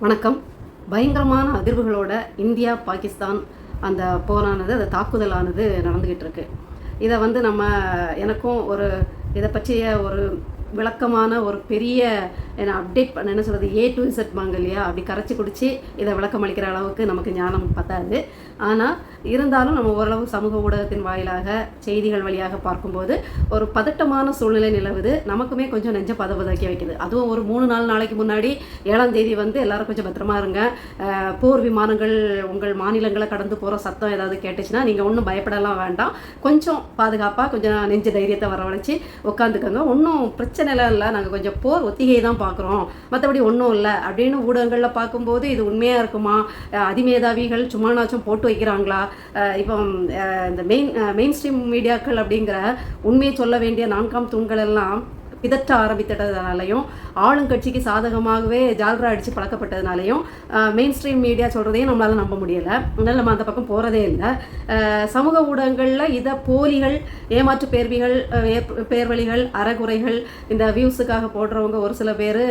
வணக்கம். பயங்கரமான அதிர்வுகளோட இந்தியா பாகிஸ்தான் அந்த போரானது அந்த தாக்குதலானது நடந்துக்கிட்டு இருக்கு. இதை வந்து நம்ம எனக்கும் ஒரு இதை பற்றிய ஒரு விளக்கமான ஒரு பெரிய என்ன அப்டேட் பண்ண என்ன சொல்கிறது ஏ டு இசட் வாங்க இல்லையா? அப்படி கரைச்சி குடிச்சு இதை விளக்கம் அளிக்கிற அளவுக்கு நமக்கு ஞானம் பத்தாது. ஆனால் இருந்தாலும் நம்ம ஓரளவு சமூக ஊடகத்தின் வாயிலாக செய்திகள் வழியாக பார்க்கும்போது ஒரு பதட்டமான சூழ்நிலை நிலவுது. நமக்குமே கொஞ்சம் நெஞ்ச பதபதக்கி வைக்குது. அதுவும் ஒரு மூணு நாலு நாளைக்கு முன்னாடி ஏழாம் தேதி வந்து எல்லாரும் கொஞ்சம் பத்திரமா இருங்க. போர் விமானங்கள் உங்கள் மாநிலங்களை கடந்து போகிற சத்தம் ஏதாவது கேட்டுச்சுன்னா நீங்கள் ஒன்றும் பயப்படலாம் வேண்டாம். கொஞ்சம் பாதுகாப்பாக கொஞ்சம் நெஞ்சு தைரியத்தை வரவழைச்சி உட்காந்துக்கோங்க ஒன்றும் பிரச்சனை பிரச்சனைலாம் இல்லை நாங்கள் கொஞ்சம் போர் ஒத்திகை தான் பார்க்குறோம். மற்றபடி ஒன்றும் இல்லை. அப்படின்னு ஊடகங்களில் பார்க்கும்போது இது உண்மையாக இருக்குமா? அதிமேதாவிகள் சும்மானாச்சும் போட்டு வைக்கிறாங்களா? இப்போ இந்த மெயின் மெயின் ஸ்ட்ரீம் மீடியாக்கள் அப்படிங்கிற உண்மையை சொல்ல வேண்டிய நான்காம் தூண்கள் எல்லாம் பிதற்ற ஆரம்பித்ததுனாலையும் ஆளுங்கட்சிக்கு சாதகமாகவே ஜால்ரா அடித்து பழக்கப்பட்டதுனாலையும் மெயின் ஸ்ட்ரீம் மீடியா சொல்கிறதையும் நம்மளால் நம்ப முடியலை. அதனால் நம்ம அந்த பக்கம் போகிறதே இல்லை. சமூக ஊடகங்களில் இதை போலிகள் ஏமாற்று பேர்விகள் பேர்வழிகள் அறகுறைகள் இந்த வியூஸுக்காக போடுறவங்க ஒரு சில பேர்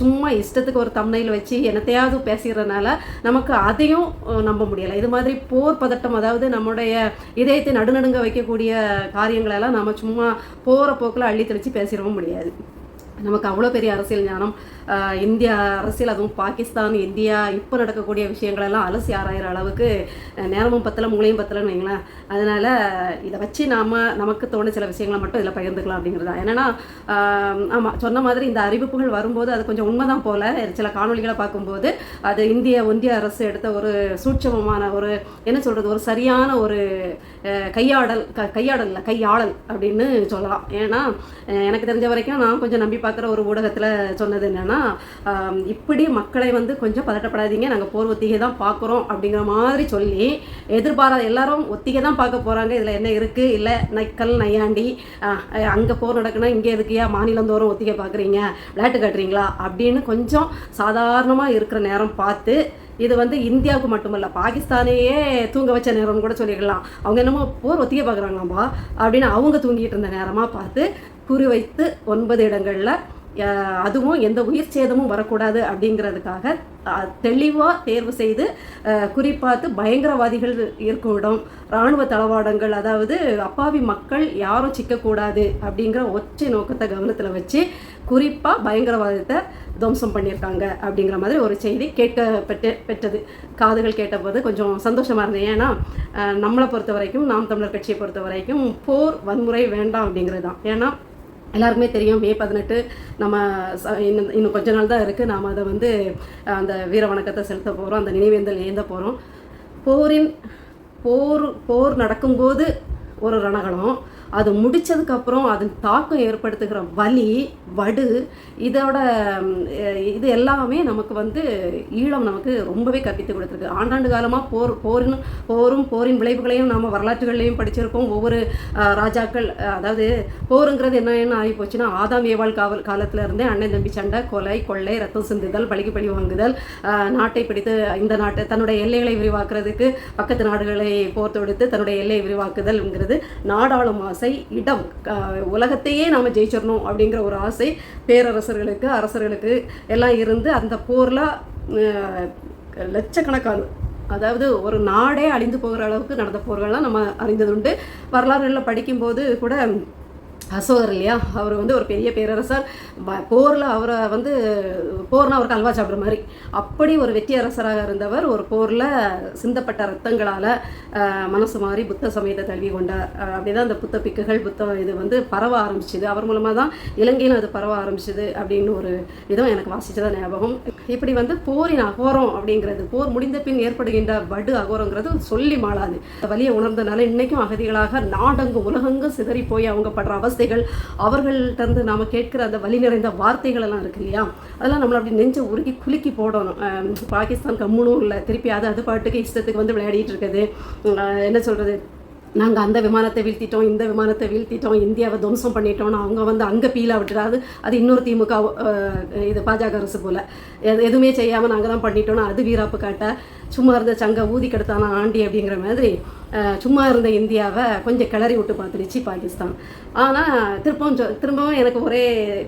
சும்மா இஷ்டத்துக்கு ஒரு தம்னையில் வச்சு என்னத்தையாவது பேசிடுறதுனால நமக்கு அதையும் நம்ப முடியலை. இது மாதிரி போர் பதட்டம் அதாவது நம்முடைய இதயத்தை நடுநடுங்க வைக்கக்கூடிய காரியங்களெல்லாம் நம்ம சும்மா போகிற போக்கில் அள்ளி தெளித்து பேசிடவும் முடியாது. நமக்கு அவ்வளோ பெரிய அரசியல் ஞானம் இந்தியா அரசியல் அதுவும் பாகிஸ்தான் இந்தியா இப்போ நடக்கக்கூடிய விஷயங்களெல்லாம் அலசி ஆராயிற அளவுக்கு நேரமும் பத்தல மூளையும் பத்தலைன்னு வைங்களேன். அதனால் இதை வச்சு நாம் நமக்கு தோண சில விஷயங்களை மட்டும் இதில் பகிர்ந்துக்கலாம் அப்படிங்கிறது தான் ஏன்னா ஆமாம் சொன்ன மாதிரி இந்த அறிவிப்புகள் வரும்போது அது கொஞ்சம் உண்மை தான் போல். சில காணொளிகளை பார்க்கும்போது அது இந்திய ஒன்றிய அரசு எடுத்த ஒரு சூட்சமமான ஒரு என்ன சொல்கிறது ஒரு சரியான ஒரு கையாடல் க கையாடல் இல்லை கையாளல் அப்படின்னு சொல்லலாம். ஏன்னா எனக்கு தெரிஞ்ச வரைக்கும் நான் கொஞ்சம் நம்பி பார்க்குற ஒரு ஊடகத்தில் சொன்னது என்னென்னா இப்படி மக்களை வந்து கொஞ்சம் பதட்டப்படாதீங்க. நாங்கள் போர் ஒத்திகை தான் பார்க்குறோம் அப்படிங்கிற மாதிரி சொல்லி எதிர்பாராத எல்லாரும் ஒத்திகை தான் பார்க்க போகிறாங்க இதில் என்ன இருக்குது இல்லை நைக்கல் நையாண்டி அங்கே போர் நடக்குன்னா இங்கே எதுக்கியா மாநிலந்தோறும் ஒத்திகை பார்க்குறீங்க விளையாட்டு காட்டுறீங்களா? அப்படின்னு கொஞ்சம் சாதாரணமாக இருக்கிற நேரம் பார்த்து இது வந்து இந்தியாவுக்கு மட்டுமல்ல பாகிஸ்தானையே தூங்க வச்ச நேரம்னு கூட சொல்லிக்கலாம் அவங்க என்னமோ போர் ஒத்திகை பார்க்குறாங்களாம்பா அப்படின்னு அவங்க தூங்கிட்டு இருந்த நேரமாக பார்த்து குறிவைத்து ஒன்பது இடங்களில் அதுவும் எந்த உயிர் சேதமும் வரக்கூடாது அப்படிங்கிறதுக்காக தெளிவாக தேர்வு செய்து குறிப்பாத்து பயங்கரவாதிகள் இருக்கும் இடம் இராணுவ தளவாடங்கள் அதாவது அப்பாவி மக்கள் யாரும் சிக்கக்கூடாது அப்படிங்கிற ஒற்றை நோக்கத்தை கவனத்தில் வச்சு குறிப்பாக பயங்கரவாதத்தை துவம்சம் பண்ணியிருக்காங்க அப்படிங்கிற மாதிரி ஒரு செய்தி கேட்க பெற்ற பெற்றது. காதுகள் கேட்டபோது கொஞ்சம் சந்தோஷமாக இருந்தது. ஏன்னா நம்மளை பொறுத்த வரைக்கும் நாம் தமிழர் கட்சியை பொறுத்த வரைக்கும் போர் வன்முறை வேண்டாம் அப்படிங்கிறது தான். ஏன்னா எல்லாருக்குமே தெரியும் மே பதினெட்டு நம்ம ச- இன்னும் இன்னும் கொஞ்ச நாள் தான் இருக்குது நாம் அதை வந்து அந்த வீர வணக்கத்தை செலுத்த போகிறோம் அந்த நினைவேந்தல் ஏந்த போகிறோம் போரின் போர் போர் நடக்கும்போது ஒரு ரணகலம் அது முடித்ததுக்கப்புறம் அதன் தாக்கம் ஏற்படுத்துகிற வலி வடு இதோட இது எல்லாமே நமக்கு வந்து ஈழம் நமக்கு ரொம்பவே கற்பித்து கொடுத்துருக்கு. ஆண்டாண்டு காலமாக போர் போரின் போரும் போரின் விளைவுகளையும் நாம் வரலாற்றுகள்லையும் படிச்சிருக்கோம். ஒவ்வொரு ராஜாக்கள் அதாவது போருங்கிறது என்ன என்ன ஆகி போச்சுன்னா ஆதாம் ஏவாள் காவல் காலத்தில் இருந்தே அண்ணன் தம்பி சண்டை கொலை கொள்ளை ரத்தம் சிந்துதல் பழிக்கு பழி வாங்குதல் நாட்டை பிடித்து இந்த நாட்டை தன்னுடைய எல்லைகளை விரிவாக்குறதுக்கு பக்கத்து நாடுகளை போர் தொடுத்து தன்னுடைய எல்லையை விரிவாக்குதல்ங்கிறது நாடாளும் ஆசை. இடம் உலகத்தையே நாம் ஜெயிச்சிடணும் அப்படிங்கிற ஒரு ஆசை பேரரசர்களுக்கு அரசர்களுக்கு எல்லாம் இருந்து அந்த போரில் லட்சக்கணக்கான அதாவது ஒரு நாடே அழிந்து போகிற அளவுக்கு நடந்த போர்கள்லாம் நம்ம அறிந்ததுண்டு. வரலாறுகளில் படிக்கும்போது கூட அசோகர் இல்லையா? அவர் வந்து ஒரு பெரிய பேரரசர். போரில் அவரை வந்து போர்னால் அவருக்கு அல்வா சாப்பிட்ற மாதிரி. அப்படி ஒரு வெற்றி அரசராக இருந்தவர் ஒரு போரில் சிந்தப்பட்ட ரத்தங்களால் மனசு மாறி புத்த சமயத்தை தழுவி கொண்டார். அப்படி அப்படிதான் அந்த புத்த பிக்குகள் புத்த இது வந்து பரவ ஆரம்பிச்சுது. அவர் மூலமாக தான் இலங்கையிலும் அது பரவ ஆரம்பிச்சுது அப்படின்னு ஒரு இதுவும் எனக்கு வாசிச்சதா ஞாபகம். இப்படி வந்து போரின் அகோரம் அப்படிங்கிறது போர் முடிந்த பின் ஏற்படுகின்ற வடு அகோரங்கிறது சொல்லி மாளாது. வலியை உணர்ந்தனால இன்னைக்கும் அகதிகளாக நாடங்கு உலகங்கு சிதறி போய் அவங்க படுற அவஸ்தைகள் ஆசைகள் இருந்து நாம கேட்கிற அந்த வலி நிறைந்த வார்த்தைகள் எல்லாம் இருக்கு இல்லையா? அதெல்லாம் நம்மளை அப்படி நெஞ்சை உருகி குலுக்கி போடணும். பாகிஸ்தான் கம்முனும் இல்லை. திருப்பி அது அது பாட்டுக்கு இஷ்டத்துக்கு வந்து விளையாடிட்டு இருக்குது. என்ன சொல்கிறது நாங்கள் அந்த விமானத்தை வீழ்த்திட்டோம் இந்த விமானத்தை வீழ்த்திட்டோம் இந்தியாவை துவம்சம் பண்ணிட்டோம்னு அவங்க வந்து அங்கே பீலா விட்டுறாது. அது இன்னொரு திமுக இது பாஜக அரசு போல். எது எதுவுமே செய்யாமல் நாங்கள் தான் பண்ணிட்டோம்னா அது வீராப்பு காட்ட சும்மா இருந்த சங்க ஊதி கெடுத்தானா ஆண்டி அப்படிங்கிற மாதிரி சும்மா இருந்த இந்தியாவை கொஞ்சம் கிளறி விட்டு பார்த்துருச்சு பாகிஸ்தான். ஆனால் திரும்பவும் திரும்பவும் எனக்கு ஒரே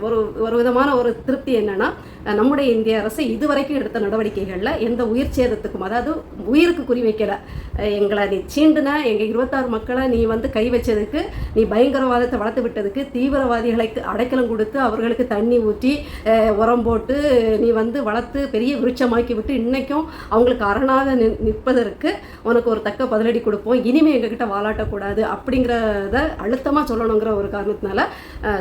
ஒரு ஒரு விதமான ஒரு திருப்தி என்னென்னா நம்முடைய இந்திய அரசு இதுவரைக்கும் எடுத்த நடவடிக்கைகளில் எந்த உயிர் சேதத்துக்கும் அதாவது உயிருக்கு குறி வைக்கலை. எங்களை நீ சீண்டுன எங்கள் இருபத்தாறு மக்களை நீ வந்து கை வச்சதுக்கு நீ பயங்கரவாதத்தை வளர்த்து விட்டதுக்கு தீவிரவாதிகளுக்கு அடைக்கலம் கொடுத்து அவர்களுக்கு தண்ணி ஊற்றி உரம் போட்டு நீ வந்து வளர்த்து பெரிய விருட்சமாக்கி விட்டு இன்றைக்கும் அவங்களுக்கு அரணாக நி- நிற்பதற்கு உனக்கு ஒரு தக்க பதிலடி கொடுப்போம். இனிமேல் எங்ககிட்ட வாலாட்டக்கூடாது அப்படிங்கிறத அழுத்தமாக சொல்லணுங்கிற ஒரு காரணத்தினால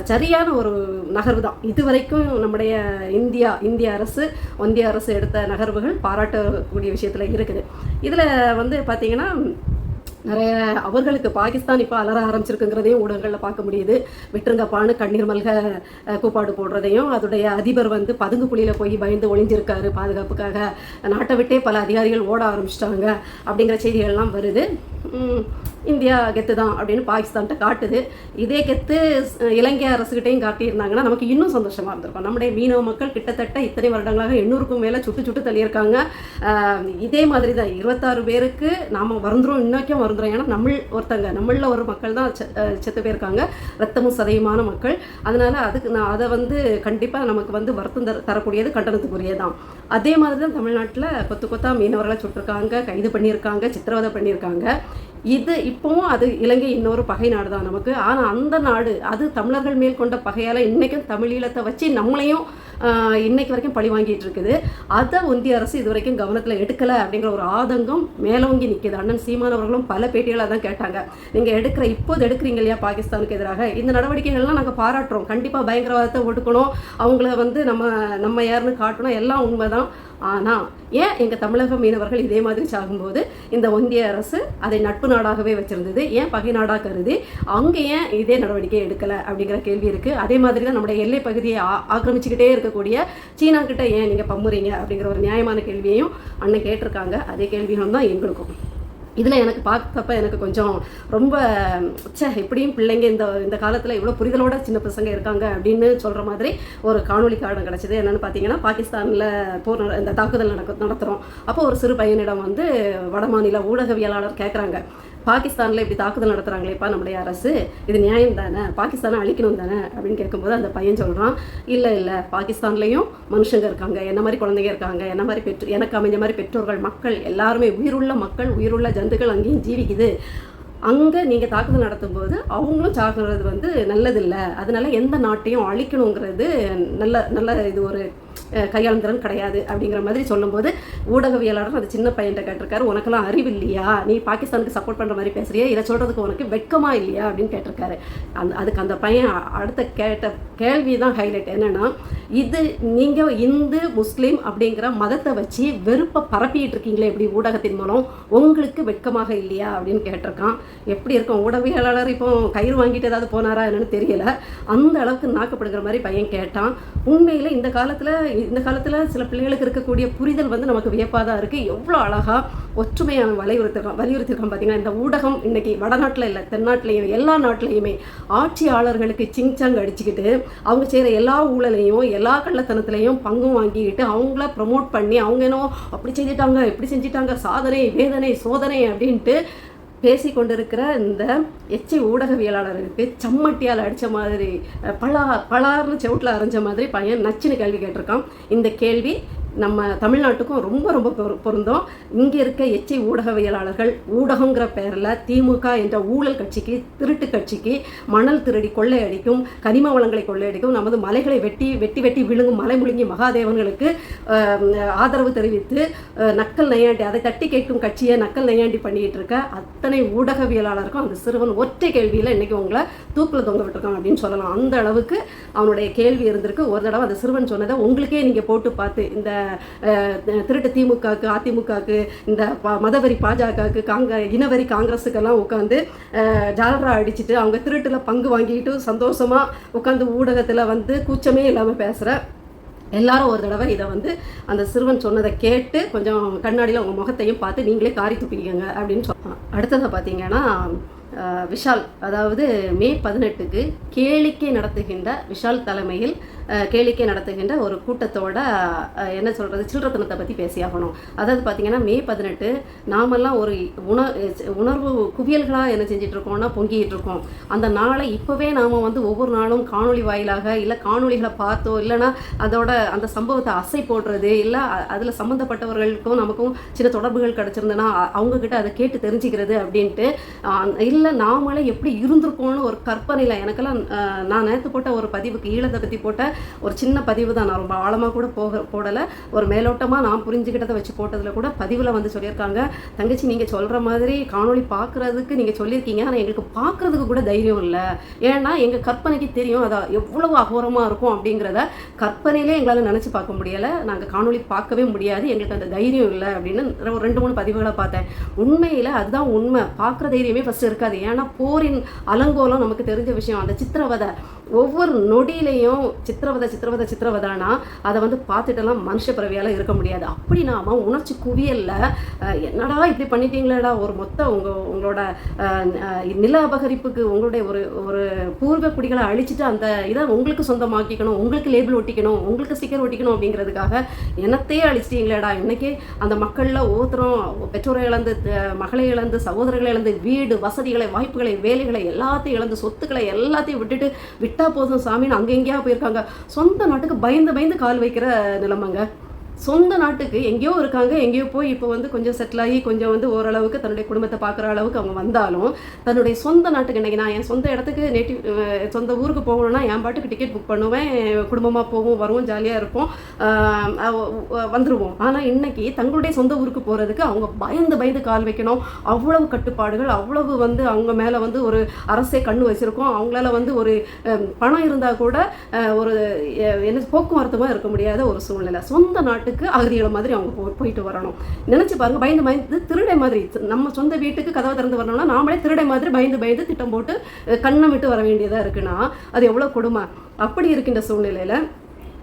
சரியான ஒரு நகர்வு தான் இதுவரைக்கும் நம்முடைய இந்தியா இந்திய அரசு ஒன்றிய அரசு எடுத்த நகர்வுகள் பாராட்டக்கூடிய விஷயத்தில் இருக்குது. இதில் வந்து பார்த்தீங்கன்னா நிறைய அவர்களுக்கு பாகிஸ்தான் இப்போ அலற ஆரம்பிச்சிருக்குங்கிறதையும் ஊடகங்களில் பார்க்க முடியுது. விட்டுருங்கப்பான்னு கண்ணீர் மல்க கூப்பாடு போடுறதையும் அதோடைய அதிபர் வந்து பதுங்கு குழியில் போய் பயந்து ஒளிஞ்சிருக்காரு பாதுகாப்புக்காக. நாட்டை விட்டே பல அதிகாரிகள் ஓட ஆரம்பிச்சிட்டாங்க அப்படிங்கிற செய்திகள்லாம் வருது. இந்தியா கெத்து தான் அப்படின்னு பாகிஸ்தான்கிட்ட காட்டுது. இதே கெத்து இலங்கை அரசுகிட்டையும் காட்டியிருந்தாங்கன்னா நமக்கு இன்னும் சந்தோஷமாக இருந்திருக்கும். நம்முடைய மீனவ மக்கள் கிட்டத்தட்ட இத்தனை வருடங்களாக எண்ணூறுக்கும் மேலே சுட்டு சுட்டு தள்ளியிருக்காங்க. இதே மாதிரி தான் இருபத்தாறு பேருக்கு நாம் வருந்துறோம் இன்னைக்கும் பிறந்துடும் ஏன்னா நம்மள் ஒருத்தங்க நம்மளில் ஒரு மக்கள் தான் செத்து போயிருக்காங்க. ரத்தமும் சதையுமான மக்கள். அதனால் அதுக்கு நான் அதை வந்து கண்டிப்பாக நமக்கு வந்து வருத்தம் தர தரக்கூடியது கண்டனத்துக்குரியதான் அதே மாதிரி தான் தமிழ்நாட்டில் கொத்து கொத்தா மீனவர்களை சுட்டிருக்காங்க கைது பண்ணியிருக்காங்க சித்திரவதை பண்ணியிருக்காங்க. இது இப்போவும் அது இலங்கை இன்னொரு பகை நாடு தான் நமக்கு. ஆனால் அந்த நாடு அது தமிழர்கள் மேல் கொண்ட பகையால் இன்றைக்கும் தமிழீழத்தை வச்சு நம்மளையும் ஆஹ், இன்னைக்கு வரைக்கும் பழி வாங்கிட்டு இருக்குது. அதை ஒன்றிய அரசு இது வரைக்கும் கவனத்தில் எடுக்கலை அப்படிங்கிற ஒரு ஆதங்கம் மேலோங்கி நிற்கிது அண்ணன் சீமானவர்களும் பல பேட்டிகளாக தான் கேட்டாங்க. நீங்கள் எடுக்கிற இப்போது எடுக்கிறீங்க இல்லையா பாகிஸ்தானுக்கு எதிராக? இந்த நடவடிக்கைகள்லாம் நாங்கள் பாராட்டுறோம். கண்டிப்பாக பயங்கரவாதத்தை ஒடுக்கணும். அவங்கள வந்து நம்ம நம்ம யாருன்னு காட்டணும். எல்லாம் உண்மைதான். ஆனால் ஏன் எங்கள் தமிழக மீனவர்கள் இதே மாதிரி சாகும்போது இந்த ஒன்றிய அரசு அதை நட்பு நாடாகவே வச்சிருந்தது? ஏன் பகை நாடாக கருதி அங்கே ஏன் இதே நடவடிக்கை எடுக்கலை அப்படிங்கிற கேள்வி இருக்குது அதே மாதிரி தான் நம்முடைய எல்லை பகுதியை ஆ- ஆக்கிரமிச்சுக்கிட்டே இருக்கக்கூடிய சீனா கிட்ட ஏன் நீங்கள் பம்முறீங்க அப்படிங்கிற ஒரு நியாயமான கேள்வியையும் அண்ணன் கேட்டிருக்காங்க. அதே கேள்விகளும் தான் எங்களுக்கும். இதில் எனக்கு பார்த்தப்ப எனக்கு கொஞ்சம் ரொம்ப ச்சே எப்படியும் பிள்ளைங்க இந்த இந்த காலத்தில் இவ்வளோ புரிதலோட சின்ன பசங்க இருக்காங்க அப்படின்னு சொல்கிற மாதிரி ஒரு காணொளி காரணம் கிடச்சிது. என்னென்னு பார்த்தீங்கன்னா பாகிஸ்தானில் போர் நட- இந்த தாக்குதல் நடக்க நடத்துகிறோம் அப்போ ஒரு சிறு பையனிடம் வந்து வடமாநில ஊடகவியலாளர் கேட்குறாங்க பாகிஸ்தானில் இப்படி தாக்குதல் நடத்துகிறாங்களேப்பா நம்முடைய அரசு. இது நியாயம் தானே? பாகிஸ்தானை அழிக்கணும் தானே? அப்படின்னு கேட்கும்போது அந்த பையன் சொல்கிறான் இல்லை இல்லை பாகிஸ்தான்லேயும் மனுஷங்க இருக்காங்க. என்ன மாதிரி குழந்தைங்க இருக்காங்க? என்ன மாதிரி பெற்று எனக்கு அமைஞ்ச மாதிரி பெற்றோர்கள் மக்கள் எல்லாருமே உயிருள்ள மக்கள் உயிருள்ள ஜந்துக்கள் அங்கேயும் ஜீவிக்குது. அங்கே நீங்கள் தாக்குதல் நடத்தும்போது அவங்களும் சாகுறது வந்து நல்லதில்லை. அதனால எந்த நாட்டையும் அழிக்கணுங்கிறது நல்ல நல்ல இது ஒரு கையாளும் திறன் கிடையாது அப்படிங்கிற மாதிரி சொல்லும்போது ஊடகவியலாளர் அது சின்ன பையன்கிட்ட கேட்டிருக்காரு உனக்கெல்லாம் அறிவு இல்லையா? நீ பாகிஸ்தானுக்கு சப்போர்ட் பண்ணுற மாதிரி பேசுறியா? இதை சொல்கிறதுக்கு உனக்கு வெட்கமா இல்லையா? அப்படின்னு கேட்டிருக்காரு. அந்த அதுக்கு அந்த பையன் அடுத்த கேட்ட கேள்வி தான் ஹைலைட் என்னன்னா இது நீங்கள் இந்து முஸ்லீம் அப்படிங்கிற மதத்தை வச்சு வெறுப்பை பரப்பிட்டு இருக்கீங்களே இப்படி ஊடகத்தின் மூலம்? உங்களுக்கு வெட்கமாக இல்லையா? அப்படின்னு கேட்டிருக்கான். எப்படி இருக்கும்? ஊடகவியலாளர் இப்போ கயிறு வாங்கிட்டு ஏதாவது போனாரா என்னன்னு தெரியல. அந்த அளவுக்கு நாக்கப்படுகிற மாதிரி பையன் கேட்டான். உண்மையில் இந்த காலத்தில் இந்த காலத்தில் சில பிள்ளைகளுக்கு இருக்கக்கூடிய புரிதல் வந்து நமக்கு வியப்பாக தான் இருக்குது எவ்வளோ அழகாக ஒற்றுமையை அவன் வலியுறுத்திருக்கான் வலியுறுத்திருக்கான் பார்த்தீங்கன்னா இந்த ஊடகம் இன்றைக்கி வடநாட்டில் இல்லை தென்னாட்டிலையும் எல்லா நாட்டிலையுமே ஆட்சியாளர்களுக்கு சிங்சாங் அடிச்சுக்கிட்டு அவங்க செய்கிற எல்லா ஊழலையும் எல்லா கள்ளத்தனத்துலையும் பங்கும் வாங்கிக்கிட்டு அவங்கள ப்ரமோட் பண்ணி அவங்க என்னோ அப்படி செஞ்சிட்டாங்க இப்படி செஞ்சிட்டாங்க சாதனை வேதனை சோதனை அப்படின்ட்டு பேசி கொண்டிருக்கிற இந்த எச்சை ஊடகவியலாளருக்கு சம்மட்டியால் அடித்த மாதிரி பலா பலார்னு செவுட்டில் அரைஞ்ச மாதிரி பையன் நச்சுன்னு கேள்வி கேட்டிருக்கான். இந்த கேள்வி நம்ம தமிழ்நாட்டுக்கும் ரொம்ப ரொம்ப பொரு- இங்கே இருக்க எச்சை ஊடகவியலாளர்கள் ஊடகங்கிற பேரில் திமுக என்ற ஊழல் கட்சிக்கு திருட்டு கட்சிக்கு மணல் திருடி கொள்ளையடிக்கும் கனிம வளங்களை கொள்ளையடிக்கும் நமது மலைகளை வெட்டி வெட்டி வெட்டி விழுங்கும் மலை முழுங்கி மகாதேவன்களுக்கு ஆதரவு தெரிவித்து நக்கல் நையாண்டி அதை தட்டி கேட்கும் கட்சியை நக்கல் நையாண்டி பண்ணிக்கிட்டு இருக்க அத்தனை ஊடகவியலாளருக்கும் அந்த சிறுவன் ஒற்றை கேள்வியில் இன்றைக்கி உங்களை தூக்கில் தொங்க விட்டுருக்கான் அப்படின்னு சொல்லலாம். அந்த அளவுக்கு அவனுடைய கேள்வி இருந்திருக்கு. ஒரு தடவை அந்த சிறுவன் சொன்னதை உங்களுக்கே நீங்கள் போட்டு பார்த்து இந்த திருட்டு திமுகவுக்கு அதிமுகவுக்கு இந்த மதவரி பாஜகவுக்கு காங்க இனவரி காங்கிரஸுக்கெல்லாம் உட்காந்து ஜாலரா அடிச்சுட்டு அவங்க திருட்டில் பங்கு வாங்கிட்டு சந்தோஷமாக உட்காந்து ஊடகத்தில் வந்து கூச்சமே இல்லாமல் பேசுகிற எல்லாரும் ஒரு தடவை இதை வந்து அந்த சிறுவன் சொன்னதை கேட்டு கொஞ்சம் கண்ணாடியில் உங்கள் முகத்தையும் பார்த்து நீங்களே காரி துப்பிக்கங்க அப்படின்னு சொன்னான் அடுத்ததை பார்த்தீங்கன்னா விஷால் அதாவது மே பதினெட்டுக்கு கேளிக்கை நடத்துகின்ற விஷால் தலைமையில் கேளிக்கை நடத்துகின்ற ஒரு கூட்டத்தோட என்ன சொல்கிறது சில்லறத்தனத்தை பற்றி பேசியாகணும். அதாவது பார்த்தீங்கன்னா மே பதினெட்டு நாமெல்லாம் ஒரு உண உணர்வு குவியல்களாக என்ன செஞ்சிட்ருக்கோம்னா பொங்கிட்டு இருக்கோம் அந்த நாளை இப்போவே நாம் வந்து ஒவ்வொரு நாளும் காணொளி வாயிலாக இல்லை காணொளிகளை பார்த்தோ இல்லைன்னா அதோட அந்த சம்பவத்தை அசை போடுறது இல்லை அதில் சம்மந்தப்பட்டவர்களுக்கும் நமக்கும் சின்ன தொடர்புகள் கிடச்சிருந்ததுன்னா அவங்கக்கிட்ட அதை கேட்டு தெரிஞ்சுக்கிறது அப்படின்ட்டு இல்லை நாமளே எப்படி இருந்திருக்கோம்னு ஒரு கற்பனையில் எனக்கெல்லாம் நான் நேற்று போட்ட ஒரு பதிவுக்கு ஈழத்தை பற்றி போட்ட ஒரு சின்ன பதிவு தான். நான் ரொம்ப ஆழமாக கூட போக போடலை. ஒரு மேலோட்டமாக நான் புரிஞ்சுக்கிட்டதை வச்சு போட்டதில் கூட பதிவில் வந்து சொல்லியிருக்காங்க. தங்கச்சி நீங்கள் சொல்கிற மாதிரி காணொளி பார்க்குறதுக்கு நீங்கள் சொல்லியிருக்கீங்க. ஆனால் எங்களுக்கு பார்க்குறதுக்கு கூட தைரியம் இல்லை. ஏன்னா எங்கள் கற்பனைக்கு தெரியும். அதை எவ்வளவு அகோரமாக இருக்கும் அப்படிங்கிறத கற்பனையிலே எங்களால் நினச்சி பார்க்க முடியலை. நாங்கள் காணொலி பார்க்கவே முடியாது. எங்களுக்கு அந்த தைரியம் இல்லை. அப்படின்னு ஒரு ரெண்டு மூணு பதிவுகளை பார்த்தேன். உண்மையில் அதுதான் உண்மை. பார்க்குற தைரியமே ஃபஸ்ட்டு இருக்காது. ஏன்னா போரின் அலங்கோலம் நமக்கு தெரிஞ்ச விஷயம். அந்த சித்திரவதை ஒவ்வொரு நொடியிலையும் சித்திரவதை சித்திரவதை சித்திரவதானா அதை வந்து பார்த்துட்டெல்லாம் மனுஷ பிறவியால் இருக்க முடியாது. அப்படி நாம உணர்ச்சி குவியல்ல என்னடா இப்படி பண்ணிட்டீங்களேடா ஒரு மொத்த உங்கள் உங்களோட நில அபகரிப்புக்கு உங்களுடைய ஒரு ஒரு பூர்வ குடிகளை அழிச்சிட்டு அந்த இதை உங்களுக்கு சொந்தமாக்கிக்கணும் உங்களுக்கு லேபிள் ஒட்டிக்கணும் உங்களுக்கு ஸ்டிக்கர் ஒட்டிக்கணும் அப்படிங்கிறதுக்காக என்னத்தையே அழிச்சிட்டீங்களேடா. இன்னைக்கு அந்த மக்களில் ஒவ்வொருத்தரும் பெற்றோரை இழந்து மகளை இழந்து சகோதரர்களை இழந்து வீடு வசதிகளை வாய்ப்புகளை வேலைகளை எல்லாத்தையும் இழந்து சொத்துக்களை எல்லாத்தையும் விட்டுட்டு விட்டு போதும் சாமின்னு அங்கே எங்கேயா போயிருக்காங்க. சொந்த நாட்டுக்கு பயந்து பயந்து கால் வைக்கிற நிலைமைங்க. சொந்த நாட்டுக்கு எங்கேயோ இருக்காங்க எங்கேயோ போய் இப்போ வந்து கொஞ்சம் செட்டில் ஆகி கொஞ்சம் வந்து ஓரளவுக்கு தன்னுடைய குடும்பத்தை பார்க்குற அளவுக்கு அவங்க வந்தாலும் தன்னுடைய சொந்த நாட்டுக்கு இன்றைக்கி நான் என் சொந்த இடத்துக்கு நேட்டிவ் சொந்த ஊருக்கு போகணும்னா என் பாட்டுக்கு டிக்கெட் புக் பண்ணுவேன் குடும்பமாக போவோம் வருவோம் ஜாலியாக இருப்போம் வந்துடுவோம் ஆனால் இன்றைக்கி தங்களுடைய சொந்த ஊருக்கு போகிறதுக்கு அவங்க பயந்து பயந்து கால் வைக்கணும். அவ்வளவு கட்டுப்பாடுகள் அவ்வளவு வந்து அவங்க மேலே வந்து ஒரு அரசே கண்ணு வச்சுருக்கோம். அவங்களால வந்து ஒரு பணம் இருந்தால் கூட ஒரு என்ன போக்குவரத்துமாக இருக்க முடியாத ஒரு சூழ்நிலை. சொந்த நாட்டு நாட்டுக்கு அகதிகளை மாதிரி அவங்க போ போயிட்டு வரணும். நினச்சி பாருங்க பயந்து பயந்து திருடை மாதிரி. நம்ம சொந்த வீட்டுக்கு கதவை திறந்து வரணும்னா நாமளே திருடை மாதிரி பயந்து பயந்து திட்டம் போட்டு கண்ணை விட்டு வர வேண்டியதாக இருக்குன்னா அது எவ்வளோ கொடுமை. அப்படி இருக்கின்ற சூழ்நிலையில்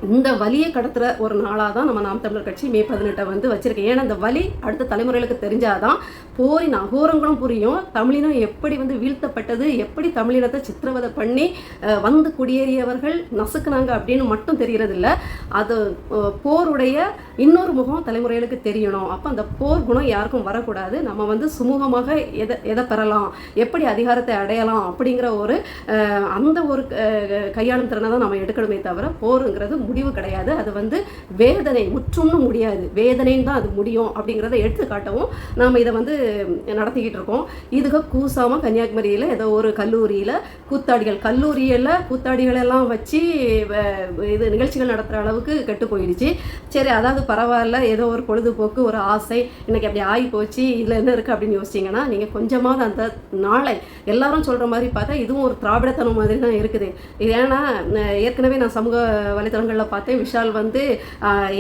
இந்த வலியை கடத்துகிற ஒரு நாளாக தான் நம்ம நாம் தமிழர் கட்சி மே பதினெட்டை வந்து வச்சுருக்கேன் ஏன்னா இந்த வலி அடுத்த தலைமுறைகளுக்கு தெரிஞ்சாதான் போரின் அகோரங்களும் புரியும். தமிழினம் எப்படி வந்து வீழ்த்தப்பட்டது எப்படி தமிழினத்தை சித்திரவதை பண்ணி வந்து குடியேறியவர்கள் நசுக்குனாங்க அப்படின்னு மட்டும் தெரியறதில்ல. அது போருடைய இன்னொரு முகம் தலைமுறைகளுக்கு தெரியணும். அப்போ அந்த போர் குணம் யாருக்கும் வரக்கூடாது. நம்ம வந்து சுமூகமாக எதை எதை பெறலாம் எப்படி அதிகாரத்தை அடையலாம் அப்படிங்கிற ஒரு அந்த ஒரு கையாளும் திறனை தான் நம்ம எடுக்கணுமே தவிர போருங்கிறது முடிவு கிடையாது. அது வந்து வேதனை முற்றும்னு முடியாது. வேதனைன்னு தான் அது முடியும் அப்படிங்கிறத எடுத்து காட்டவும் நாம் இதை வந்து நடத்திக்கிட்டு இருக்கோம். இதுக்கு கூசாமல் கன்னியாகுமரியில் ஏதோ ஒரு கல்லூரியில் கூத்தாடிகள் கல்லூரியில் கூத்தாடிகள் எல்லாம் வச்சு வ- இது நிகழ்ச்சிகள் நடத்துகிற அளவுக்கு கெட்டு போயிடுச்சு. சரி அதாவது பரவாயில்ல ஏதோ ஒரு பொழுதுபோக்கு ஒரு ஆசை இன்னைக்கு அப்படி ஆகி போச்சு இதில் என்ன இருக்குது அப்படின்னு யோசிச்சிங்கன்னா நீங்கள் கொஞ்சமாவது அந்த நாளை எல்லாரும் சொல்கிற மாதிரி பார்த்தா இதுவும் ஒரு திராவிடத்தனம் மாதிரி தான் இருக்குது. இது ஏன்னா ஏற்கனவே நான் சமூக வலைத்தளங்கள் வலைத்தளங்களில் பார்த்தேன். விஷால் வந்து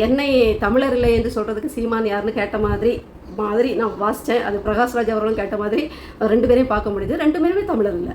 என்னை தமிழர் இல்லை என்று சொல்கிறதுக்கு சீமான் யாருன்னு கேட்ட மாதிரி மாதிரி நான் வாசித்தேன் அது பிரகாஷ்ராஜ் அவர்களும் கேட்ட மாதிரி ரெண்டு பேரையும் பார்க்க முடியுது. ரெண்டு பேருமே தமிழர் இல்லை.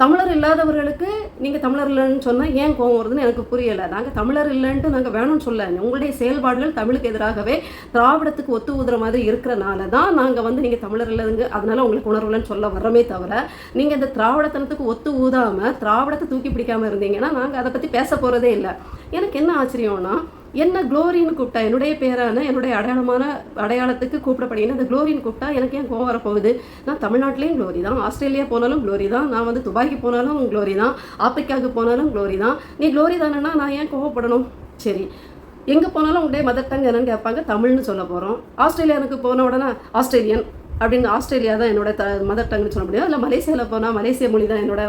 தமிழர் இல்லாதவர்களுக்கு நீங்கள் தமிழர் இல்லைன்னு சொன்னால் ஏன் கோவம் வருதுன்னு எனக்கு புரியலை. நாங்கள் தமிழர் இல்லைன்ட்டு நாங்கள் வேணும்னு சொல்ல உங்களுடைய செயல்பாடுகள் தமிழுக்கு எதிராகவே திராவிடத்துக்கு ஒத்து ஊதுற மாதிரி இருக்கிறனால தான் நாங்கள் வந்து நீங்கள் தமிழர் இல்லைங்க. அதனால உங்களுக்கு உணர்வுலன்னு சொல்ல வர்றோமே தவிர நீங்கள் இந்த திராவிடத்தனத்துக்கு ஒத்து ஊதாமல் திராவிடத்தை தூக்கி பிடிக்காம இருந்தீங்கன்னா நாங்கள் அதை பற்றி பேச போகிறதே இல்லை. எனக்கு என்ன ஆச்சரியம்னா என்ன க்ளோரின்னு கூப்பிட்டா என்னுடைய பேரான என்னுடைய அடையாளமான அடையாளத்துக்கு கூப்பிடப்படுகிறேன் அந்த க்ளோரின்னு கூப்பிட்டா எனக்கு ஏன் கோவம் வரப்போகுது? நான் தமிழ்நாட்டிலையும் க்ளோரி தான். ஆஸ்திரேலியா போனாலும் க்ளோரி தான். நான் வந்து துபாய்க்கு போனாலும் க்ளோரி தான். ஆப்பிரிக்காவுக்கு போனாலும் க்ளோரி தான். நீ க்ளோரி தானேன்னா நான் ஏன் கோவப்படணும்? சரி. எங்கே போனாலும் உங்களுடைய மதர் டங் என்னன்னு கேட்பாங்க. தமிழ்னு சொல்ல போகிறோம் ஆஸ்திரேலியாவுக்கு போன உடனே ஆஸ்திரேலியன் அப்படின்னு ஆஸ்திரேலியா தான் என்னோட த மதர் டங்னு சொல்ல முடியும். இல்லை மலேசியாவில் போனால் மலேசிய மொழி தான் என்னோட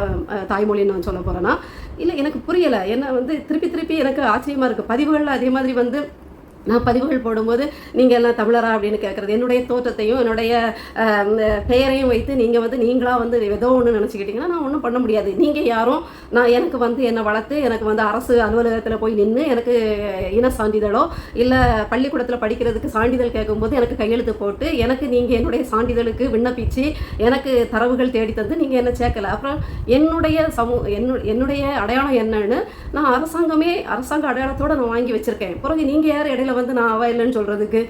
தாய்மொழின்னு நான் சொல்ல போகிறேன்னா இல்லை எனக்கு புரியலை. என்ன வந்து திருப்பி திருப்பி எனக்கு ஆச்சரியமாக இருக்குது பதிவுகளில் அதே மாதிரி வந்து நான் பதிவுகள் போடும்போது நீங்கள் எல்லாம் தமிழரா? அப்படின்னு கேட்குறது என்னுடைய தோற்றத்தையும் என்னுடைய பெயரையும் வைத்து நீங்கள் வந்து நீங்களாக வந்து ஏதோ ஒன்று நினச்சிக்கிட்டீங்கன்னா நான் ஒன்றும் பண்ண முடியாது. நீங்கள் யாரும் நான் எனக்கு வந்து என்னை வளர்த்து எனக்கு வந்து அரசு அலுவலகத்தில் போய் நின்று எனக்கு இன சான்றிதழோ இல்லை பள்ளிக்கூடத்தில் படிக்கிறதுக்கு சான்றிதழ் கேட்கும்போது எனக்கு கையெழுத்து போட்டு எனக்கு நீங்கள் என்னுடைய சான்றிதழுக்கு விண்ணப்பித்து எனக்கு தரவுகள் தேடி தந்து நீங்கள் என்ன சேர்க்கலை. அப்புறம் என்னுடைய சமூ என்னு என்னுடைய அடையாளம் என்னன்னு நான் அரசாங்கமே அரசாங்க அடையாளத்தோட நான் வாங்கி வச்சுருக்கேன். பிறகு நீங்கள் யார் இடையில வந்து நான் அவ இல்லைன்னு சொல்கிறதுக்கு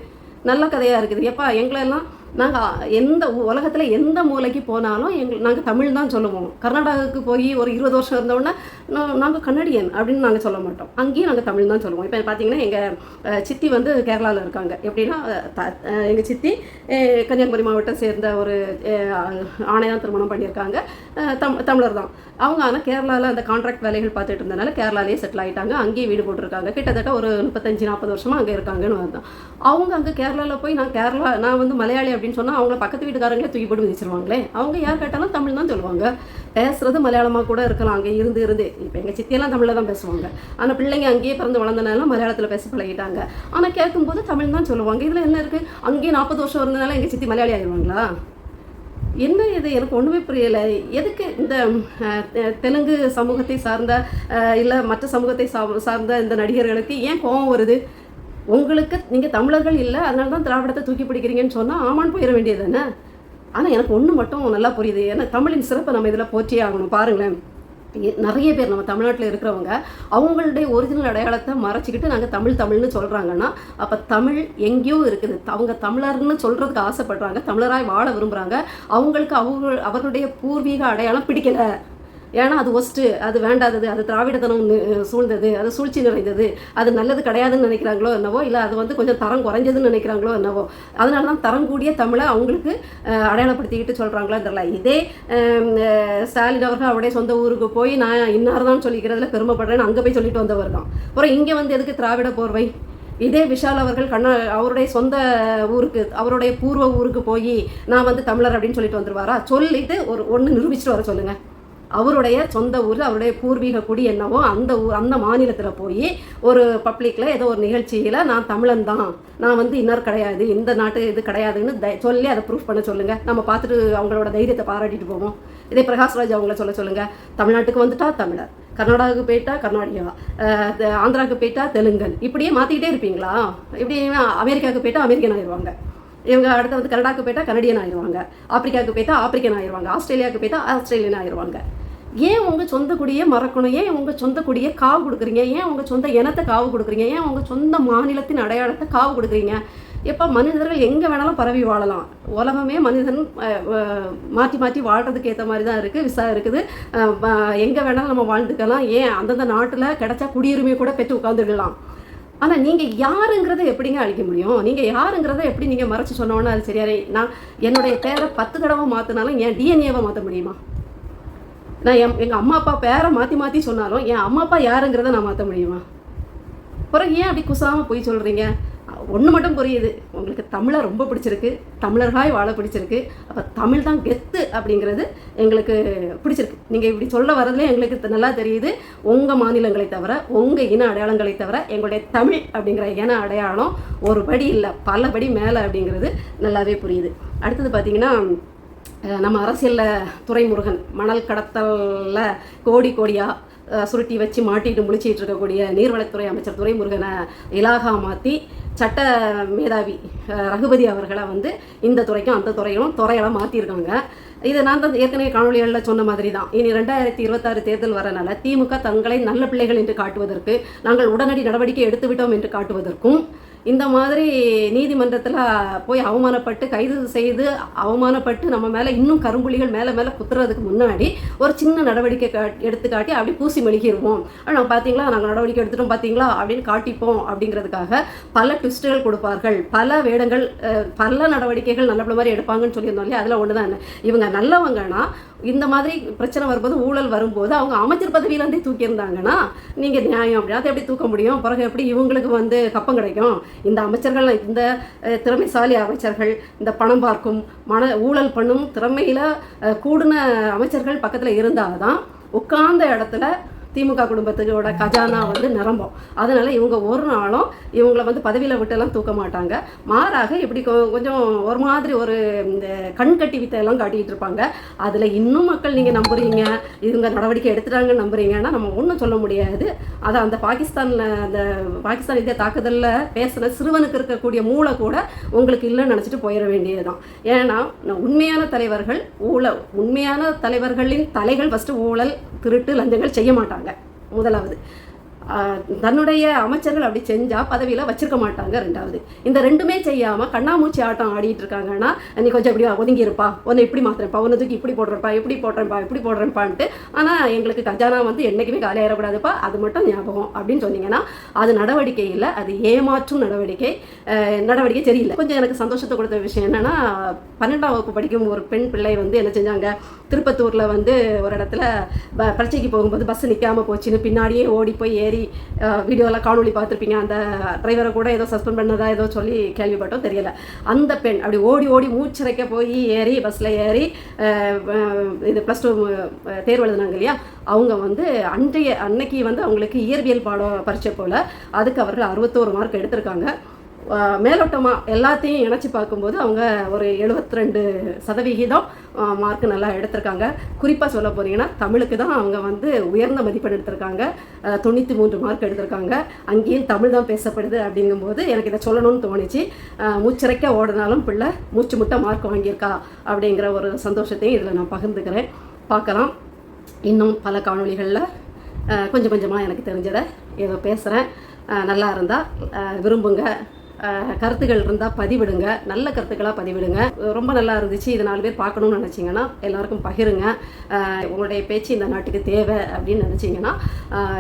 நல்ல கதையாக இருக்குது. எப்பா எங்களெல்லாம் நாங்கள் எந்த உலகத்தில் எந்த மூலைக்கு போனாலும் எங்கள் நாங்கள் தமிழ் தான் சொல்லுவோம். கர்நாடகாவுக்கு போய் ஒரு இருபது வருஷம் இருந்தோடனே நாங்கள் கன்னடியன் அப்படின்னு நாங்கள் சொல்ல மாட்டோம். அங்கேயும் நாங்கள் தமிழ் தான் சொல்லுவோம். இப்போ பார்த்தீங்கன்னா எங்கள் சித்தி வந்து கேரளாவில் இருக்காங்க. எப்படின்னா எங்கள் சித்தி கன்னியாகுமரி மாவட்டம் சேர்ந்த ஒரு ஆணையம் திருமணம் பண்ணியிருக்காங்க. தம் தமிழர் தான். அவங்க ஆனால் கேரளாவில் அந்த கான்ட்ராக்ட் வேலைகள் பார்த்துட்டு இருந்தனால கேரளாலேயே செட்டில் ஆகிட்டாங்க அங்கேயே வீடு போட்டிருக்காங்க. கிட்டத்தட்ட ஒரு முப்பத்தஞ்சு நாற்பது வருஷமாக அங்கே இருக்காங்கன்னு வந்தோம் அவங்க அங்கே கேரளாவில் போய் நான் கேரளா நான் வந்து மலையாளி அப்படின்னு சொன்னால் அவங்கள பக்கத்து வீட்டுக்காரங்களே தூக்கி போட்டு மிதிச்சிருவாங்களே. அவங்க யார் கேட்டாலும் தமிழ் தான் சொல்லுவாங்க. பேசுகிறது மலையாளமாக கூட இருக்கலாம். அங்கே இருந்து இருந்து. இப்போ எங்கள் சித்தியெல்லாம் தமிழில் தான் பேசுவாங்க. ஆனால் பிள்ளைங்க அங்கேயே பிறந்து வளர்ந்தனால மலையாளத்தில் பேச பழகிட்டாங்க. ஆனால் கேட்கும்போது தமிழ் தான் சொல்லுவாங்க. இதில் என்ன இருக்குது அங்கேயே நாற்பது வருஷம் இருந்தனால எங்கள் சித்தி மலையாளி ஆயிடுவாங்களா? என்ன இது? எனக்கு ஒன்றுமே புரியலை. எதுக்கு இந்த தெலுங்கு சமூகத்தை சார்ந்த இல்லை மற்ற சமூகத்தை சார்ந்த இந்த நடிகர்களுக்கு ஏன் கோபம் வருது? உங்களுக்கு நீங்கள் தமிழர்கள் இல்லை அதனால தான் திராவிடத்தை தூக்கி பிடிக்கிறீங்கன்னு சொன்னால் ஆமான்னு போயிட வேண்டியது தானே? ஆனால் எனக்கு ஒன்று மட்டும் நல்லா புரியுது. ஏன்னா தமிழின் சிறப்பை நம்ம இதில் போற்றியே ஆகணும். பாருங்களேன். நிறைய பேர் நம்ம தமிழ்நாட்டில் இருக்கிறவங்க அவங்களுடைய ஒரிஜினல் அடையாளத்தை மறைச்சிக்கிட்டு நாங்கள் தமிழ் தமிழ்னு சொல்கிறாங்கன்னா அப்போ தமிழ் எங்கேயோ இருக்குது. அவங்க தமிழர்னு சொல்கிறதுக்கு ஆசைப்படுறாங்க தமிழராய் வாழ விரும்புகிறாங்க அவங்களுக்கு அவங்க அவர்களுடைய பூர்வீக அடையாளம் பிடிக்கல. ஏன்னா அது ஒஸ்ட்டு அது வேண்டாதது அது திராவிடத்தனம் சூழ்ந்தது அது சூழ்ச்சி நிறைந்தது. அது நல்லது கிடையாதுன்னு நினைக்கிறாங்களோ என்னவோ இல்லை அது வந்து கொஞ்சம் தரம் குறைஞ்சதுன்னு நினைக்கிறாங்களோ என்னவோ. அதனால தான் தரம் கூடிய தமிழை அவங்களுக்கு அடையாளப்படுத்திக்கிட்டு சொல்கிறாங்களோ தெரியல இதே ஸ்டாலின் அவர்கள் அவருடைய சொந்த ஊருக்கு போய் நான் இன்னார் தான் சொல்லிக்கிறதுல பெருமைப்படுறேன்னு அங்கே போய் சொல்லிட்டு வந்தவர் தான். அப்புறம் இங்கே வந்து எதுக்கு திராவிட போர்வை? இதே விஷால் அவர்கள் கண்ண அவருடைய சொந்த ஊருக்கு அவருடைய பூர்வ ஊருக்கு போய் நான் வந்து தமிழர் அப்படின்னு சொல்லிட்டு வந்துருவாரா? சொல்லிட்டு ஒரு ஒன்று நிரூபிச்சுட்டு வர சொல்லுங்கள் அவருடைய சொந்த ஊர் அவருடைய பூர்வீக குடி என்னவோ அந்த ஊர் அந்த மாநிலத்தில் போய் ஒரு பப்ளிக்கில் ஏதோ ஒரு நிகழ்ச்சியில் நான் தமிழன் தான் நான் வந்து இன்னர் கிடையாது இந்த நாட்டு இது கிடையாதுன்னு தை சொல்லி அதை ப்ரூஃப் பண்ண சொல்லுங்கள் நம்ம பார்த்துட்டு அவங்களோட தைரியத்தை பாராட்டிட்டு போவோம். இதே பிரகாஷ்ராஜ் அவங்கள சொல்ல சொல்லுங்கள் தமிழ்நாட்டுக்கு வந்துட்டா தமிழர் கர்நாடகாவுக்கு போயிட்டா கர்நாடகா ஆந்திராவுக்கு போயிட்டா தெலுங்கன். இப்படியே மாற்றிக்கிட்டே இருப்பீங்களா? இப்படி அமெரிக்காவுக்கு போயிட்டா அமெரிக்கன் ஆயிடுவாங்க இவங்க அடுத்து வந்து கனடாக்கு போயிட்டா கனடியன் ஆயிடுவாங்க ஆப்பிரிக்காவுக்கு போயிட்டா ஆப்பிரிக்கன் ஆயிடுவாங்க ஆஸ்திரேலியாவுக்கு போயிட்டா ஆஸ்திரேலியன் ஆயிடுவாங்க ஏன் உங்கள் சொந்த குடியே மறக்கணும்? ஏன் உங்கள் சொந்த குடியே காவு கொடுக்குறீங்க? ஏன் உங்கள் சொந்த இனத்தை காவு கொடுக்குறீங்க? ஏன் உங்கள் சொந்த மாநிலத்தின் அடையாளத்தை காவு கொடுக்குறீங்க? எப்போ மனிதர்கள் எங்கே வேணாலும் பரவி வாழலாம். உலகமே மனிதன் மாற்றி மாற்றி வாழ்கிறதுக்கு ஏற்ற மாதிரி தான் இருக்குது விசா இருக்குது. எங்கே வேணாலும் நம்ம வாழ்ந்துக்கலாம். ஏன் அந்தந்த நாட்டில் கிடச்சா குடியுரிமை கூட பெற்று உட்காந்துடலாம் ஆனால் நீங்கள் யாருங்கிறத எப்படிங்க அழிக்க முடியும்? நீங்கள் யாருங்கிறத எப்படி நீங்கள் மறைச்சி சொன்னோன்னா அது சரியாக நான் என்னுடைய பேரை பத்து தடவை மாற்றினாலும் என் டிஎன்ஏவை மாற்ற முடியுமா? நான் என் எங்கள் அம்மா அப்பா பேரை மாற்றி மாற்றி சொன்னாலும் என் அம்மா அப்பா யாருங்கிறத நான் மாற்ற முடியுமா? அப்புறம் ஏன் அப்படி குசாமல் போய் சொல்கிறீங்க ஒன்று மட்டும் புரியுது. உங்களுக்கு தமிழை ரொம்ப பிடிச்சிருக்கு. தமிழர்களாய் வாழ பிடிச்சிருக்கு. அப்போ தமிழ் தான் கெத்து அப்படிங்கிறது எங்களுக்கு பிடிச்சிருக்கு. நீங்கள் இப்படி சொல்ல வரதுலேயே எங்களுக்கு நல்லா தெரியுது. உங்கள் மாநிலங்களை தவிர உங்கள் இன அடையாளங்களை தவிர எங்களுடைய தமிழ் அப்படிங்கிற இன அடையாளம் ஒரு படி இல்லை. பல படி மேலே அப்படிங்கிறது நல்லாவே புரியுது. அடுத்தது பார்த்தீங்கன்னா நம்ம அரசியலில் துறைமுருகன் மணல் கடத்தலில் கோடி கோடியாக சுருட்டி வச்சு மாட்டிட்டு முழிச்சிட்டு இருக்கக்கூடிய நீர்வளத்துறை அமைச்சர் துரைமுருகனை இலாகா மாற்றி சட்ட மேதாவி ரகுபதி அவர்களை வந்து இந்த துறைக்கும் அந்த துறையிலும் துறையெல்லாம் மாற்றிருக்காங்க இதை நான் தான் ஏற்கனவே காணொலிகளில் சொன்ன மாதிரி தான் இனி ரெண்டாயிரத்தி இருபத்தாறு தேர்தல் வரனால திமுக தங்களை நல்ல பிள்ளைகள் என்று காட்டுவதற்கு நாங்கள் உடனடி நடவடிக்கை எடுத்து விட்டோம் என்று காட்டுவதற்கும் இந்த மாதிரி நீதிமன்றத்தில் போய் அவமானப்பட்டு கைது செய்து அவமானப்பட்டு நம்ம மேலே இன்னும் கரும்புலிகள் மேலே மேலே குத்துறதுக்கு முன்னாடி ஒரு சின்ன நடவடிக்கை கா எடுத்துக்காட்டி அப்படி பூசி மெழுகிடுவோம் நாங்கள் பார்த்தீங்களா நாங்கள் நடவடிக்கை எடுத்துட்டோம் பார்த்தீங்களா அப்படின்னு காட்டிப்போம் அப்படிங்கிறதுக்காக பல ட்விஸ்ட்டுகள் கொடுப்பார்கள். பல வேடங்கள் பல நடவடிக்கைகள் நல்லபடி மாதிரி எடுப்பாங்கன்னு சொல்லியிருந்தோம் இல்லையா? அதில் ஒன்று தான் இவங்க நல்லவங்கன்னா இந்த மாதிரி பிரச்சனை வரும்போது ஊழல் வரும்போது அவங்க அமைச்சர் பதவியிலேருந்தே தூக்கியிருந்தாங்கன்னா நீங்கள் நியாயம் அப்படி அதை எப்படி தூக்க முடியும்? பிறகு எப்படி இவங்களுக்கு வந்து கப்பம் கிடைக்கும்? இந்த அமைச்சர்கள் இந்த திறமைசாலி அமைச்சர்கள் இந்த பணம் பார்க்கும் மன ஊழல் பண்ணும் திறமையில் கூடின அமைச்சர்கள் பக்கத்தில் இருந்தால் தான் உட்கார்ந்த இடத்துல திமுக குடும்பத்துக்கோட கஜானா வந்து நிரம்பும். அதனால இவங்க ஒரு நாளும் இவங்களை வந்து பதவியில் விட்டெல்லாம் தூக்க மாட்டாங்க. மாறாக இப்படி கொ- கொஞ்சம் ஒரு மாதிரி ஒரு இந்த கண்கட்டி வித்தையெல்லாம் காட்டிக்கிட்டு இருப்பாங்க. அதில் இன்னும் மக்கள் நீங்கள் நம்புறீங்க இவங்க நடவடிக்கை எடுத்துட்டாங்கன்னு நம்புறீங்கன்னா நம்ம ஒன்றும் சொல்ல முடியாது. அதை அந்த பாகிஸ்தானில் அந்த பாகிஸ்தான் இந்திய தாக்குதலில் பேசின சிறுவனுக்கு இருக்கக்கூடிய மூளை கூட உங்களுக்கு இல்லைன்னு நினச்சிட்டு போயிட வேண்டியதுதான். ஏன்னா உண்மையான தலைவர்கள் ஊழல் உண்மையான தலைவர்களின் தலைகள் ஃபஸ்ட்டு ஊழல் திருட்டு லஞ்சங்கள் செய்ய மாட்டாங்க. முதலாவது தன்னுடைய அமைச்சர்கள் அப்படி செஞ்சால் பதவியில் வச்சிருக்க மாட்டாங்க ரெண்டாவது. இந்த ரெண்டுமே செய்யாமல் கண்ணாமூச்சி ஆட்டம் ஆடிட்டு இருக்காங்கன்னா நீ கொஞ்சம் இப்படி ஒதுங்கி இருப்பா உன்னை இப்படி மாத்திரப்பா உன்னை தூக்கி இப்படி போடுறப்பா இப்படி போடுறேன்ப்பா இப்படி போடுறேன்ப்பான்ட்டு ஆனால் எங்களுக்கு கஜானா வந்து என்றைக்குமே காலியாயிடக்கூடாதுப்பா அது மட்டும் ஞாபகம் அப்படின்னு சொன்னீங்கன்னா அது நடவடிக்கை இல்லை அது ஏமாற்றும் நடவடிக்கை. நடவடிக்கை சரியில்லை. கொஞ்சம் எனக்கு சந்தோஷத்தை கொடுத்த விஷயம் என்னன்னா பன்னெண்டாம் வகுப்பு படிக்கும் ஒரு பெண் பிள்ளை வந்து என்ன செஞ்சாங்க? திருப்பத்தூரில் வந்து ஒரு இடத்துல பிரச்சனைக்கு போகும்போது பஸ் நிற்காம போச்சுன்னு பின்னாடியே ஓடி போய் ஏறி வீடியோவில் காணொளி பார்த்துருப்பீங்க. அந்த டிரைவரை கூட ஏதோ சஸ்பெண்ட் பண்ணதா ஏதோ சொல்லி கேள்விப்பட்டோம். தெரியல. அந்த பெண் அப்படி ஓடி ஓடி மூச்சிறைக்க போய் ஏறி பஸ்ஸில் ஏறி இது ப்ளஸ் டூ தேர்வு எழுதுனாங்க இல்லையா? அவங்க வந்து அன்றைய அன்னைக்கு வந்து அவங்களுக்கு இயற்பியல் பாடம் பரீட்சை போல் அதுக்கு அவர்கள் அறுபத்தோரு மார்க் எடுத்திருக்காங்க. மேலோட்டமாக எல்லாத்தையும் இணைச்சி பார்க்கும்போது அவங்க ஒரு 72% ரெண்டு சதவிகிதம் மார்க் நல்லா எடுத்திருக்காங்க. குறிப்பாக சொல்ல போனீங்கன்னா தமிழுக்கு தான் அவங்க வந்து உயர்ந்த மதிப்பெண் எடுத்திருக்காங்க. தொண்ணூற்றி மூன்று மார்க் எடுத்திருக்காங்க. அங்கேயும் தமிழ் தான் பேசப்படுது அப்படிங்கும்போது எனக்கு இதை சொல்லணும்னு தோணுச்சு. மூச்சிறைக்க ஓடினாலும் பிள்ளை மூச்சு முட்டை மார்க் வாங்கியிருக்கா அப்படிங்கிற ஒரு சந்தோஷத்தையும் இதில் நான் பகிர்ந்துக்கிறேன். பார்க்கலாம். இன்னும் பல காணொளிகளில் கொஞ்சம் கொஞ்சமாக எனக்கு தெரிஞ்சதை ஏதோ பேசுகிறேன் நல்லா இருந்தால் விரும்புங்க. கருத்துக்கள் கருத்துகள் இருந்தால் பதிவிடுங்க. நல்ல கருத்துக்களாக பதிவிடுங்க. ரொம்ப நல்லா இருந்துச்சு. இது நாலு பேர் பார்க்கணும்னு நினச்சிங்கன்னா எல்லாருக்கும் பகிருங்க. உங்களுடைய பேச்சு இந்த நாட்டுக்கு தேவை அப்படின்னு நினச்சிங்கன்னா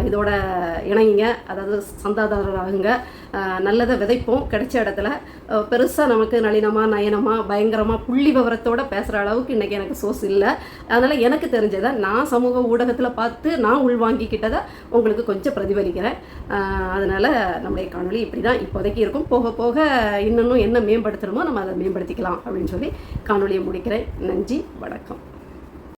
இதோட இணைங்க. அதாவது சந்தாதாரராகுங்க. நல்லதை விதைப்போம். கிடைச்ச இடத்துல பெருசாக நமக்கு நளினமாக நயனமாக பயங்கரமாக புள்ளி விவரத்தோட பேசுகிற அளவுக்கு இன்றைக்கி எனக்கு சோர்ஸ் இல்லை. அதனால் எனக்கு தெரிஞ்சதை நான் சமூக ஊடகத்தில் பார்த்து நான் உள்வாங்கிக்கிட்டதை உங்களுக்கு கொஞ்சம் பிரதிபலிக்கிறேன். அதனால் நம்முடைய காணொளி இப்படி தான் இப்போதைக்கு இருக்கும். போக போக இன்னும் என்ன மேம்படுத்துகிறோமோ நம்ம அதை மேம்படுத்திக்கலாம் அப்படின்னு சொல்லி காணொலியை முடிக்கிறேன். நன்றி வணக்கம்.